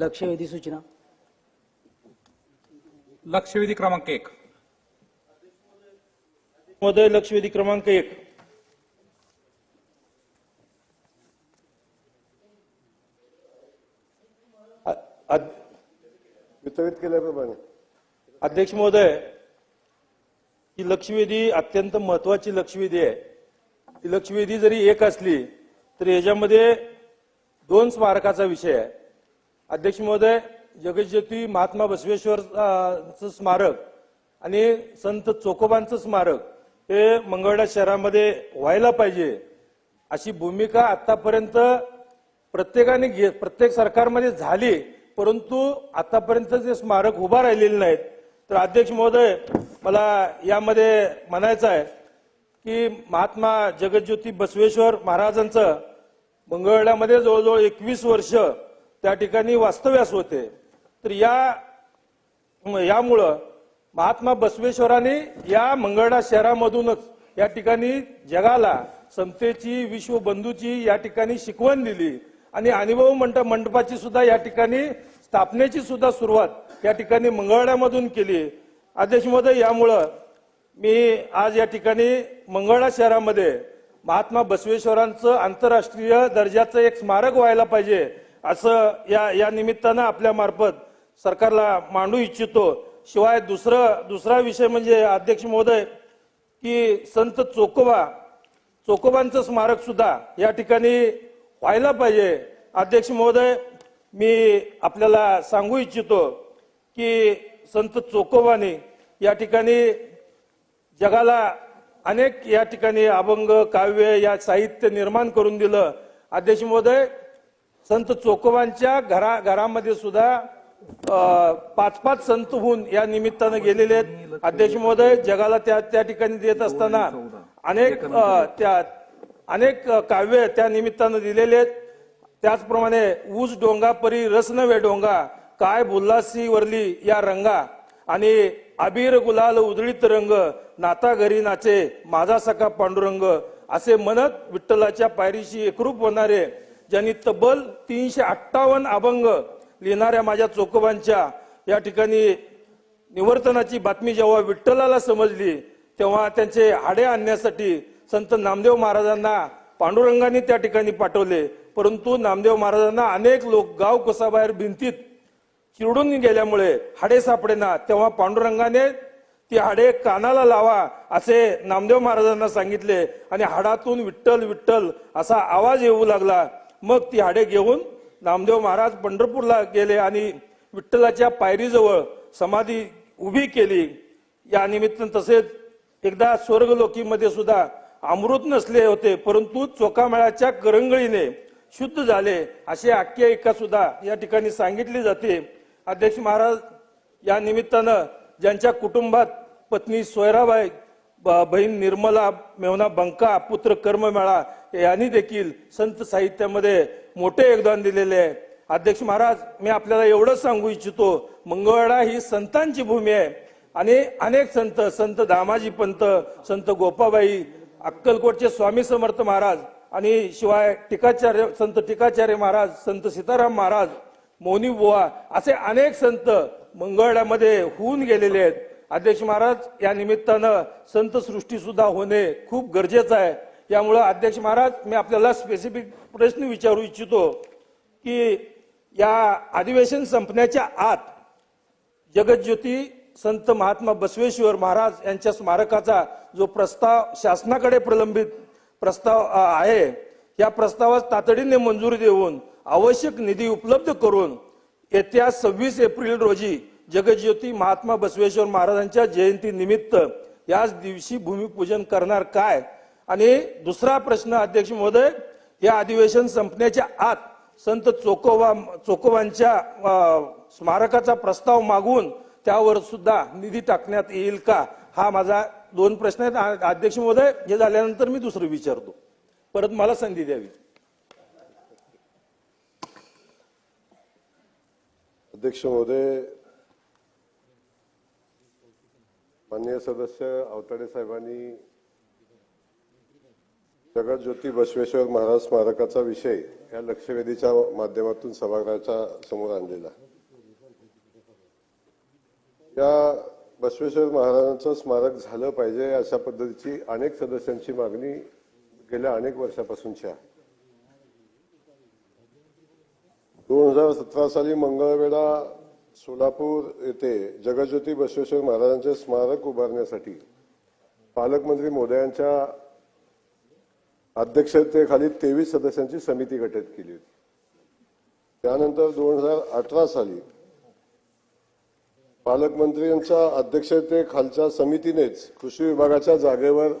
लक्षवेधी सूचना. लक्षवेधी क्रमांक एक. महोदय लक्षवेधी क्रमांक एक. वितरित केल्याप्रमाणे. अध्यक्ष महोदय ही लक्षवेधी अत्यंत महत्वाची लक्षवेधी आहे. ही लक्षवेधी जरी एक असली तरी याच्यामध्ये दोन स्मारकाचा विषय आहे. अध्यक्ष महोदय जगज्योती महात्मा बसवेश्वरचं स्मारक आणि संत चोकोबांचं स्मारक हे मंगळवेढा शहरामध्ये व्हायला पाहिजे अशी भूमिका आतापर्यंत प्रत्येकाने घे प्रत्येक सरकारमध्ये झाली परंतु आतापर्यंत जे स्मारक उभा राहिलेले नाहीत. तर अध्यक्ष महोदय मला यामध्ये म्हणायचं आहे की महात्मा जगज्योती बसवेश्वर महाराजांचं मंगळवेढ्यामध्ये जवळजवळ एकवीस वर्ष त्या ठिकाणी वास्तव्यास होते. तर या यामुळं महात्मा बसवेश्वरांनी या मंगळा शहरामधूनच या ठिकाणी जगाला समतेची विश्वबंधूची या ठिकाणी शिकवण दिली. आणि अनुभव मंडप मंडपाची सुद्धा या ठिकाणी स्थापनेची सुद्धा सुरुवात या ठिकाणी मंगळवेढ्यामधून केली. अध्यक्ष महोदय यामुळं मी आज या ठिकाणी मंगळा शहरामध्ये महात्मा बसवेश्वरांचं आंतरराष्ट्रीय दर्जाचं एक स्मारक व्हायला पाहिजे. असं या या निमित्तानं आपल्या मार्फत सरकारला मांडू इच्छितो. शिवाय दुसरं दुसरा विषय म्हणजे अध्यक्ष महोदय की संत चोकोबा चोकोबांचं स्मारक सुद्धा या ठिकाणी व्हायला पाहिजे. अध्यक्ष महोदय मी आपल्याला सांगू इच्छितो की संत चोकोबाने या ठिकाणी जगाला अनेक या ठिकाणी अभंग काव्य या साहित्य निर्माण करून दिलं. अध्यक्ष महोदय संत चोकोबांच्या घरा घरामध्ये सुद्धा पाच पाच संत होऊन या निमित्तानं गेलेले आहेत. अध्यक्ष महोदय जगाला त्या त्या ठिकाणी देत असताना अनेक त्या अनेक काव्य त्या निमित्तानं दिलेले आहेत. त्याचप्रमाणे ऊस डोंगा परी रस डोंगा काय बुल्लासी वरली या रंगा आणि अबीर गुलाल उधळीत रंग नाता घरी नाचे माझा सखा पांडुरंग असे म्हणत विठ्ठलाच्या पायरीशी एकरूप होणारे ज्यांनी तब्बल तीनशे अठ्ठावन्न अभंग लिहिणाऱ्या माझ्या चोकोबांच्या या ठिकाणी निवर्तनाची बातमी जेव्हा विठ्ठलाला समजली तेव्हा त्यांचे हाडे आणण्यासाठी संत नामदेव महाराजांना पांडुरंगाने त्या ठिकाणी पाठवले. परंतु नामदेव महाराजांना अनेक लोक गाव कुसाबाहेर भिंतीत चिरडून गेल्यामुळे हाडे सापडेना तेव्हा पांडुरंगाने ती हाडे कानाला लावा असे नामदेव महाराजांना सांगितले आणि हाडातून विठ्ठल विठ्ठल असा आवाज येऊ लागला. मग ती हाडे घेऊन नामदेव महाराज पंढरपूरला गेले आणि विठ्ठलाच्या पायरीजवळ समाधी उभी केली. या निमित्तानं तसेच एकदा स्वर्गलोकीमध्ये सुद्धा अमृत नसले होते परंतु चोकामेळाच्या करंगळीने शुद्ध झाले अशी आख्यायिका सुद्धा या ठिकाणी सांगितली जाते. अध्यक्ष महाराज या निमित्तानं ज्यांच्या कुटुंबात पत्नी सोयराबाई बहीण निर्मला मेवना बंका पुत्र कर्ममेळा यांनी देखील संत साहित्यामध्ये मोठे योगदान दिलेले आहे. अध्यक्ष महाराज मी आपल्याला एवढंच सांगू इच्छितो मंगळवेढा ही संतांची भूमी आहे. आणि अनेक संत संत दामाजी पंत संत गोपाबाई अक्कलकोटचे स्वामी समर्थ महाराज आणि शिवाय टीकाचार्य संत टीकाचार्य महाराज संत सीताराम महाराज मोनी बुवा असे अनेक संत मंगळवेढ्यामध्ये होऊन गेलेले आहेत. अध्यक्ष महाराज या निमित्तानं संत सृष्टी सुद्धा होणे खूप गरजेचं आहे. यामुळं अध्यक्ष महाराज मी आपल्याला स्पेसिफिक प्रश्न विचारू इच्छितो की या अधिवेशन संपण्याच्या आत जगज्योती संत महात्मा बसवेश्वर महाराज यांच्या स्मारकाचा जो प्रस्ताव शासनाकडे प्रलंबित प्रस्ताव आहे या प्रस्तावास तातडीने मंजुरी देऊन आवश्यक निधी उपलब्ध करून येत्या सव्वीस एप्रिल रोजी जगज्योती महात्मा बसवेश्वर महाराजांच्या जयंती निमित्त याच दिवशी भूमिपूजन करणार काय? आणि दुसरा प्रश्न अध्यक्ष महोदय या अधिवेशन संपण्याच्या आत संत चोकोबा चोकोबांच्या स्मारकाचा प्रस्ताव मागून त्यावर सुद्धा निधी टाकण्यात येईल का? हा माझा दोन प्रश्न आहेत. अध्यक्ष महोदय हे झाल्यानंतर मी दुसरं विचारतो. परत मला संधी द्यावी. अध्यक्ष महोदय माननीय सदस्य अवताडे साहेबांनी जगज्योती बसवेश्वर महाराज स्मारकाचा विषय या लक्षवेधीच्या माध्यमातून सभागृहाच्या समोर आणलेला. या बसवेश्वर महाराजांचं स्मारक झालं पाहिजे अशा पद्धतीची अनेक सदस्यांची मागणी गेल्या अनेक वर्षापासूनची आहे दोन हजार सतरा साली मंगळवेढा सोलापूर येथे जगज्योती बसवेश्वर महाराजांचे स्मारक उभारण्यासाठी पालकमंत्री मोदयांच्या अध्यक्षतेखाली तेवीस सदस्यांची समिती गठीत केली होती. त्यानंतर दोन हजार अठरा साली पालकमंत्र्यांच्या अध्यक्षतेखालच्या समितीनेच कृषी विभागाच्या जागेवर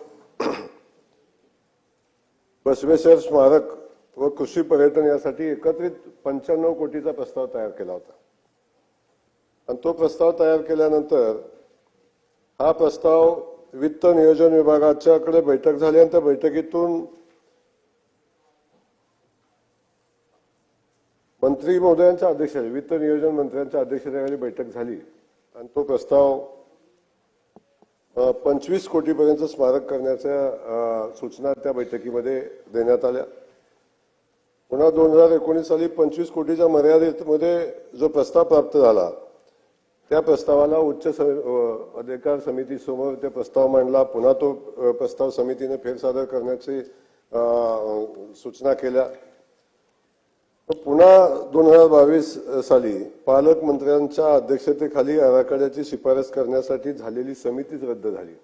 बसवेश्वर स्मारक व कृषी पर्यटन यासाठी एकत्रित पंच्याण्णव कोटीचा प्रस्ताव तयार केला होता. आणि तो प्रस्ताव तयार केल्यानंतर हा प्रस्ताव वित्त नियोजन विभागाच्याकडे बैठक झाली आणि त्या बैठकीतून मंत्री महोदयांच्या अध्यक्षतेखाली वित्त नियोजन मंत्र्यांच्या अध्यक्षतेखाली बैठक झाली. आणि तो प्रस्ताव पंचवीस कोटीपर्यंत स्मारक करण्याच्या सूचना त्या बैठकीमध्ये देण्यात आल्या. पुन्हा दोन हजार एकोणीस साली पंचवीस कोटीच्या मर्यादेमध्ये जो प्रस्ताव प्राप्त झाला त्या प्रस्तावाला उच्च अधिकार समितीसमोर ते प्रस्ताव मांडला. पुन्हा तो प्रस्ताव समितीने फेरसादर करण्याची सूचना केल्या. पुन्हा दोन हजार बावीस साली पालकमंत्र्यांच्या अध्यक्षतेखाली आराखड्याची शिफारस करण्यासाठी झालेली समितीच रद्द झाली.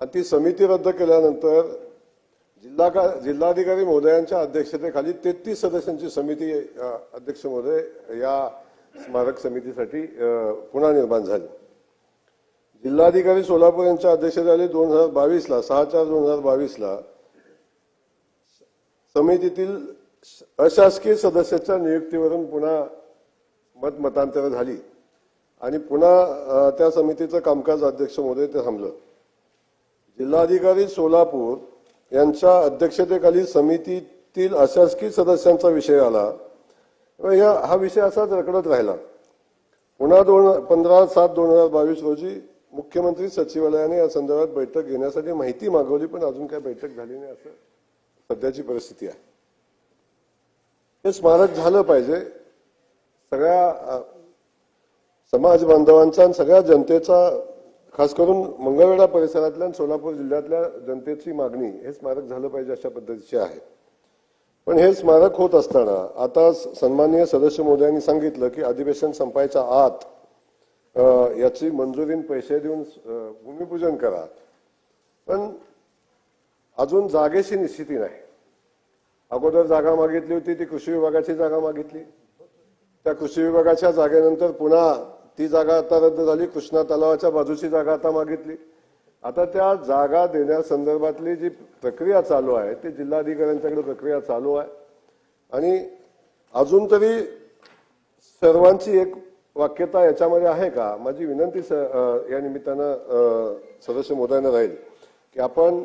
आणि ती समिती रद्द केल्यानंतर जिल्हा जिल्हाधिकारी महोदयांच्या अध्यक्षतेखाली तेहतीस सदस्यांची समिती अध्यक्ष महोदय या स्मारक समितीसाठी पुन्हा निर्माण झाली. जिल्हाधिकारी सोलापूर यांच्या अध्यक्षतेखाली दोन हजार बावीसला सहा चार दोन हजार बावीसला समितीतील अशासकीय सदस्याच्या नियुक्तीवरून पुन्हा मतमतांतर झाली आणि पुन्हा त्या समितीचं कामकाज अध्यक्ष महोदय ते थांबलं. जिल्हाधिकारी सोलापूर यांच्या अध्यक्षतेखाली समितीतील अशासकीय सदस्यांचा विषय आला हा विषय असाच रकडत राहिला. पुन्हा दोन पंधरा सात दोन हजार बावीस रोजी मुख्यमंत्री सचिवालयाने या संदर्भात बैठक घेण्यासाठी माहिती मागवली पण अजून काही बैठक झाली नाही असं सध्याची परिस्थिती आहे. हे स्मारक झालं पाहिजे. सगळ्या समाज बांधवांचा आणि सगळ्या जनतेचा खास करून मंगळवेढा परिसरातल्या आणि सोलापूर जिल्ह्यातल्या जनतेची मागणी हे स्मारक झालं पाहिजे अशा पद्धतीची आहे. पण हे स्मारक होत असताना आता स- सन्माननीय सदस्य मोदयांनी सांगितलं की अधिवेशन संपायच्या आत याची मंजुरीन पैसे देऊन भूमिपूजन करा. पण अजून जागेची निश्चिती नाही. अगोदर जागा मागितली होती ती कृषी विभागाची जागा मागितली. त्या कृषी विभागाच्या जागेनंतर पुन्हा ती जागा आता रद्द झाली कृष्णा तलावाच्या बाजूची जागा आता मागितली. आता त्या जागा देण्यासंदर्भातली जी प्रक्रिया चालू आहे ती जिल्हाधिकाऱ्यांच्याकडे प्रक्रिया चालू आहे. आणि अजून तरी सर्वांची एक वाक्यता याच्यामध्ये आहे का? माझी विनंती स- या निमित्तानं सदस्य मोदयांना राहील की आपण